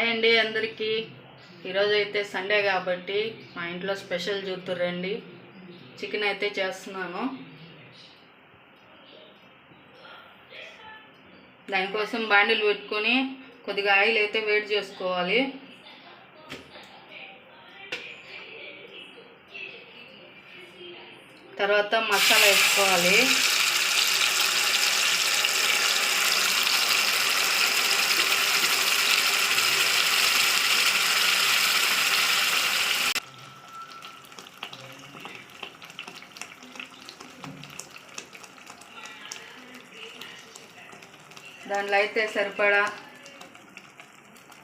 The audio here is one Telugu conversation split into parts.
హాయ్ అండి అందరికీ. ఈరోజు అయితే సండే కాబట్టి మా ఇంట్లో స్పెషల్ చూతుర్రండి చికెన్ అయితే చేస్తున్నాను. దానికోసం బాండిల్ పెట్టుకొని కొద్దిగా ఆయిల్ అయితే వేడి చేసుకోవాలి. తర్వాత మసాలా వేసుకోవాలి. దాంట్లో అయితే సరిపడా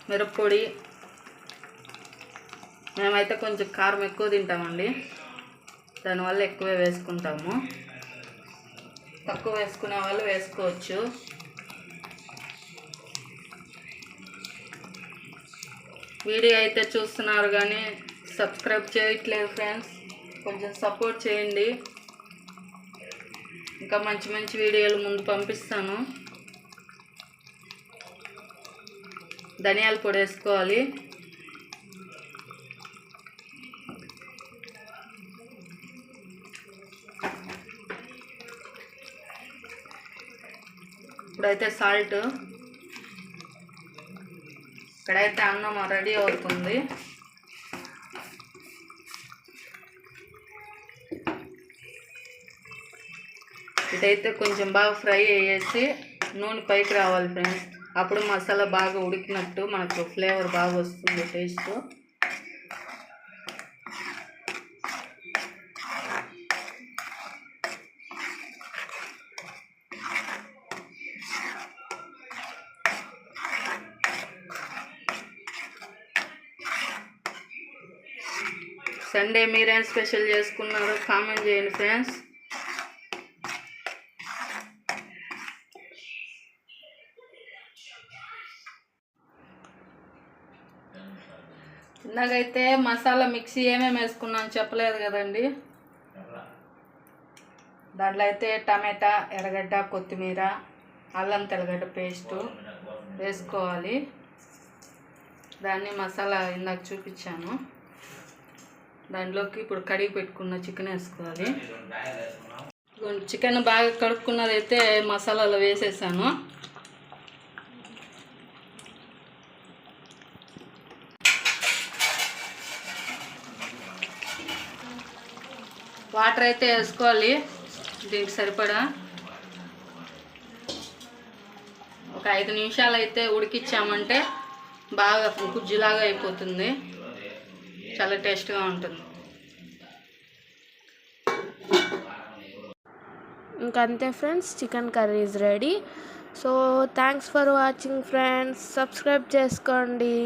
మిరప్పొడి. మేమైతే కొంచెం కారం ఎక్కువ తింటామండి. దానివల్ల ఎక్కువే వేసుకుంటాము. తక్కువ వేసుకునే వాళ్ళు వేసుకోవచ్చు. వీడియో అయితే చూస్తున్నారు కానీ సబ్స్క్రైబ్ చేయట్లేదు ఫ్రెండ్స్. కొంచెం సపోర్ట్ చేయండి. ఇంకా మంచి మంచి వీడియోలు ముందు పంపిస్తాను. ధనియాల పొడి వేసుకోవాలి. ఇప్పుడైతే సాల్ట్ ఇక్కడైతే అన్నం రెడీ అవుతుంది. ఇదైతే కొంచెం బాగా ఫ్రై అయ్యేసి నూనె పైకి రావాలి ఫ్రెండ్స్. అప్పుడు మసాలా బాగా ఉడికినట్టు మనకు ఫ్లేవర్ బాగా వస్తుంది టేస్ట్. సండే మీరేం స్పెషల్ చేసుకున్నారో? కామెంట్ చేయండి ఫ్రెండ్స్. ఇందాకైతే మసాలా మిక్సీ ఏమేమి వేసుకున్నాను చెప్పలేదు కదండి. దాంట్లో అయితే టమాటా ఎర్రగడ్డ కొత్తిమీర అల్లం తెల్లగడ్డ పేస్టు వేసుకోవాలి. దాన్ని మసాలా ఇందాక చూపించాను. దాంట్లోకి ఇప్పుడు కడిగి పెట్టుకున్న చికెన్ వేసుకోవాలి. చికెన్ బాగా కడుక్కున్నది అయితే మసాలాలో వేసేసాను. వాటర్ అయితే వేసుకోవాలి. దీనికి సరిపడా. ఒక ఐదు నిమిషాలు అయితే ఉడికిచ్చామంటే బాగా గుజ్జులాగా అయిపోతుంది. చాలా టేస్ట్గా ఉంటుంది. ఇంకంతే అంతే friends chicken curry is ready so thanks for watching friends subscribe చేసుకోండి.